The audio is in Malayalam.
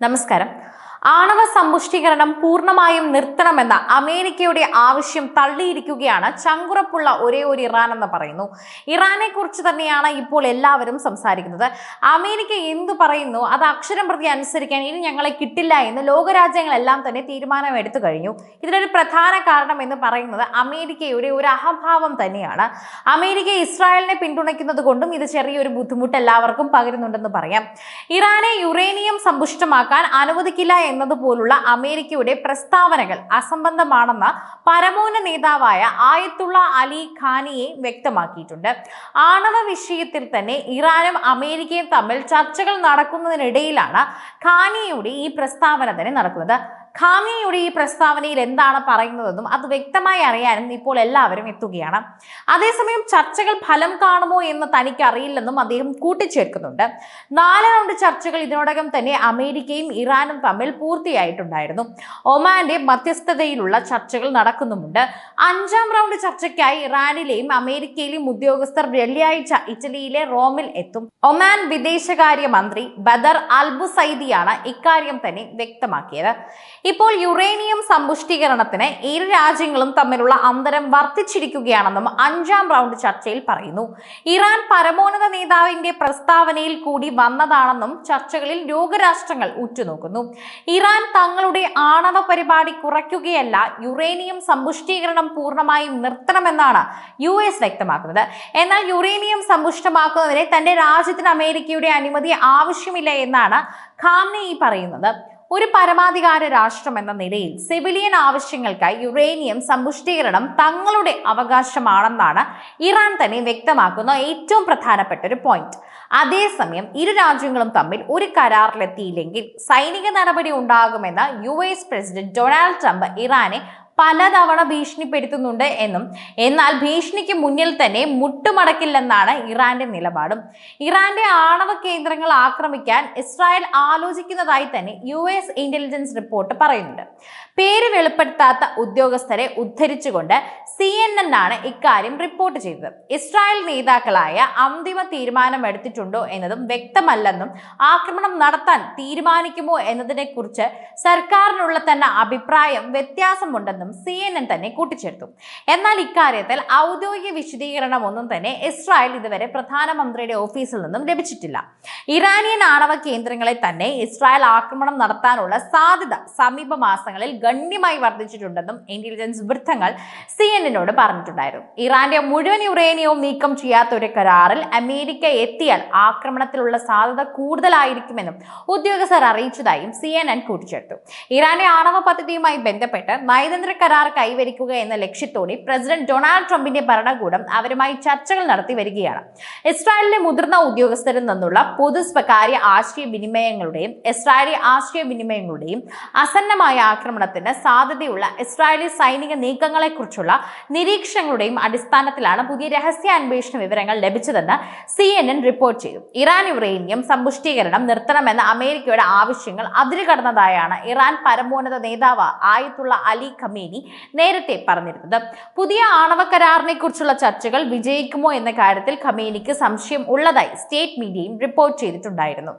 നമസ്കാരം ആണവ സമ്പുഷ്ടീകരണം പൂർണമായും നിർത്തണമെന്ന അമേരിക്കയുടെ ആവശ്യം തള്ളിയിരിക്കുകയാണ്. ചങ്കുറപ്പുള്ള ഒരേ ഒരു ഇറാൻ എന്ന് പറയുന്നു. ഇറാനെ കുറിച്ച് തന്നെയാണ് ഇപ്പോൾ എല്ലാവരും സംസാരിക്കുന്നത്. അമേരിക്ക എന്തു പറയുന്നു? അത് അക്ഷരം പ്രതി അനുസരിക്കാൻ ഇനി ഞങ്ങളെ കിട്ടില്ല എന്ന് ലോകരാജ്യങ്ങളെല്ലാം തന്നെ തീരുമാനം എടുത്തു കഴിഞ്ഞു. ഇതിനൊരു പ്രധാന കാരണം എന്ന് പറയുന്നത് അമേരിക്കയുടെ ഒരു അഹംഭാവം തന്നെയാണ്. അമേരിക്ക ഇസ്രായേലിനെ പിന്തുണയ്ക്കുന്നത് കൊണ്ടും ഇത് ചെറിയൊരു ബുദ്ധിമുട്ട് എല്ലാവർക്കും പകരുന്നുണ്ടെന്ന് പറയാം. ഇറാനെ യുറേനിയം സമ്പുഷ്ടമാക്കാൻ അനുവദിക്കില്ല എന്നതുപോലുള്ള അമേരിക്കയുടെ പ്രസ്താവനകൾ അസംബന്ധമാണെന്ന് പരമോന്ന നേതാവായ ആയത്തുള്ള അലി ഖാനിയെ വ്യക്തമാക്കിയിട്ടുണ്ട്. ആണവ വിഷയത്തിൽ തന്നെ ഇറാനും അമേരിക്കയും തമ്മിൽ ചർച്ചകൾ നടക്കുന്നതിനിടയിലാണ് ഖാനിയുടെ ഈ പ്രസ്താവന തന്നെ നടക്കുന്നത്. ഖാമിയുടെ ഈ പ്രസ്താവനയിൽ എന്താണ് പറയുന്നതെന്നും അത് വ്യക്തമായി അറിയാനും ഇപ്പോൾ എല്ലാവരും എത്തുകയാണ്. അതേസമയം ചർച്ചകൾ ഫലം കാണുമോ എന്ന് തനിക്ക് അറിയില്ലെന്നും അദ്ദേഹം കൂട്ടിച്ചേർക്കുന്നുണ്ട്. നാല് റൗണ്ട് ചർച്ചകൾ ഇതിനോടകം തന്നെ അമേരിക്കയും ഇറാനും തമ്മിൽ പൂർത്തിയായിട്ടുണ്ടായിരുന്നു. ഒമാന്റെ മധ്യസ്ഥതയിലുള്ള ചർച്ചകൾ നടക്കുന്നുമുണ്ട്. അഞ്ചാം റൗണ്ട് ചർച്ചയ്ക്കായി ഇറാനിലെയും അമേരിക്കയിലെയും ഉദ്യോഗസ്ഥർ വെള്ളിയാഴ്ച ഇറ്റലിയിലെ റോമിൽ എത്തും. ഒമാൻ വിദേശകാര്യ മന്ത്രി ബദർ അൽബുസൈദിയാണ് ഇക്കാര്യം തന്നെ വ്യക്തമാക്കിയത്. ഇപ്പോൾ യുറേനിയം സമ്പുഷ്ടീകരണത്തിന് ഇരു രാജ്യങ്ങളും തമ്മിലുള്ള അന്തരം വർദ്ധിച്ചിരിക്കുകയാണെന്നും അഞ്ചാം റൗണ്ട് ചർച്ചയിൽ പറയുന്നു. ഇറാൻ പരമോന്നത നേതാവിന്റെ പ്രസ്താവനയിൽ കൂടി വന്നതാണെന്നും ചർച്ചകളിൽ ലോകരാഷ്ട്രങ്ങൾ ഉറ്റുനോക്കുന്നു. ഇറാൻ തങ്ങളുടെ ആണവ പരിപാടി കുറയ്ക്കുകയല്ല യുറേനിയം സമ്പുഷ്ടീകരണം പൂർണമായും നിർത്തണമെന്നാണ് യു എസ് വ്യക്തമാക്കുന്നത്. എന്നാൽ യുറേനിയം സമ്പുഷ്ടമാക്കുന്നതിന് തന്റെ രാജ്യത്തിന് അമേരിക്കയുടെ അനുമതി ആവശ്യമില്ല എന്നാണ് ഖാംനെയി പറയുന്നത്. ഒരു പരമാധികാര രാഷ്ട്രം എന്ന നിലയിൽ സിവിലിയൻ ആവശ്യങ്ങൾക്കായി യുറേനിയം സമ്പുഷ്ടീകരണം തങ്ങളുടെ അവകാശമാണെന്നാണ് ഇറാൻ തന്നെ വ്യക്തമാക്കുന്ന ഏറ്റവും പ്രധാനപ്പെട്ട ഒരു പോയിന്റ് അതേസമയം ഇരു രാജ്യങ്ങളും തമ്മിൽ ഒരു കരാറിലെത്തിയില്ലെങ്കിൽ സൈനിക നടപടി ഉണ്ടാകുമെന്ന് U S president Donald Trump ഇറാനെ പലതവണ ഭീഷണിപ്പെടുത്തുന്നുണ്ട് എന്നും. എന്നാൽ ഭീഷണിക്ക് മുന്നിൽ തന്നെ മുട്ടുമടക്കില്ലെന്നാണ് ഇറാന്റെ നിലപാടും. ഇറാന്റെ ആണവ കേന്ദ്രങ്ങൾ ആക്രമിക്കാൻ ഇസ്രായേൽ ആലോചിക്കുന്നതായി തന്നെ യു എസ് ഇന്റലിജൻസ് റിപ്പോർട്ട് പറയുന്നുണ്ട്. പേര് വെളിപ്പെടുത്താത്ത ഉദ്യോഗസ്ഥരെ ഉദ്ധരിച്ചുകൊണ്ട് സി എൻ എൻ ആണ് ഇക്കാര്യം റിപ്പോർട്ട് ചെയ്തത്. ഇസ്രായേൽ നേതാക്കളായ അന്തിമ തീരുമാനം എടുത്തിട്ടുണ്ടോ എന്നതും വ്യക്തമല്ലെന്നും ആക്രമണം നടത്താൻ തീരുമാനിക്കുമോ എന്നതിനെക്കുറിച്ച് സർക്കാരിനുള്ള തന്നെ അഭിപ്രായം വ്യത്യാസമുണ്ടെന്നും സി എൻ എൻ തന്നെ കൂട്ടിച്ചേർത്തു. എന്നാൽ ഇക്കാര്യത്തിൽ ഔദ്യോഗിക വിശദീകരണം ഒന്നും തന്നെ ഇസ്രായേൽ ഇതുവരെ പ്രധാനമന്ത്രിയുടെ ഓഫീസിൽ നിന്നും ലഭിച്ചിട്ടില്ല. ഇറാനിയൻ ആണവ കേന്ദ്രങ്ങളെ തന്നെ ഇസ്രായേൽ ആക്രമണം നടത്താനുള്ള സാധ്യത സമീപ മാസങ്ങളിൽ ഗണ്യമായി വർദ്ധിച്ചിട്ടുണ്ടെന്നും ഇന്റലിജൻസ് വൃത്തങ്ങൾ സി എൻ എന്നോട് പറഞ്ഞിട്ടുണ്ടായിരുന്നു. ഇറാന്റെ മുഴുവൻ യുറേനിയവും നീക്കം ചെയ്യാത്ത ഒരു കരാറിൽ അമേരിക്ക എത്തിയാൽ ആക്രമണത്തിലുള്ള സാധ്യത കൂടുതലായിരിക്കുമെന്നും ഉദ്യോഗസ്ഥർ അറിയിച്ചതായും സി എൻ എൻ കൂട്ടിച്ചേർത്തു. ഇറാന്റെ ആണവ പദ്ധതിയുമായി ബന്ധപ്പെട്ട് നയതന്ത്ര കരാർ കൈവരിക്കുക എന്ന ലക്ഷ്യത്തോടെ പ്രസിഡന്റ് ഡൊണാൾഡ് ട്രംപിന്റെ ഭരണകൂടം അവരുമായി ചർച്ചകൾ നടത്തി വരികയാണ്. ഇസ്രായേലിലെ മുതിർന്ന ഉദ്യോഗസ്ഥരിൽ നിന്നുള്ള പൊതു സ്വകാര്യ ആശയവിനിമയങ്ങളുടെയും ഇസ്രായേലി ആശയവിനിമയങ്ങളുടെയും അസന്നമായ ആക്രമണത്തിന് സാധ്യതയുള്ള ഇസ്രായേലി സൈനിക നീക്കങ്ങളെക്കുറിച്ചുള്ള നിരീക്ഷണങ്ങളുടെയും അടിസ്ഥാനത്തിലാണ് പുതിയ രഹസ്യ അന്വേഷണ വിവരങ്ങൾ ലഭിച്ചതെന്ന് സി എൻ എൻ റിപ്പോർട്ട് ചെയ്തു. ഇറാൻ യുറേനിയം സമ്പുഷ്ടീകരണം നിർത്തണമെന്ന അമേരിക്കയുടെ ആവശ്യങ്ങൾ അതിരുകടന്നതായാണ് ഇറാൻ പരമോന്നത നേതാവ് ആയത്തുള്ള അലി ഖമേനി നേരത്തെ പറഞ്ഞിരുന്നത്. പുതിയ ആണവ കരാറിനെ കുറിച്ചുള്ള ചർച്ചകൾ വിജയിക്കുമോ എന്ന കാര്യത്തിൽ ഖമേനിക്ക് സംശയം ഉള്ളതായി സ്റ്റേറ്റ് മീഡിയയും റിപ്പോർട്ട് ചെയ്തിട്ടുണ്ടായിരുന്നു.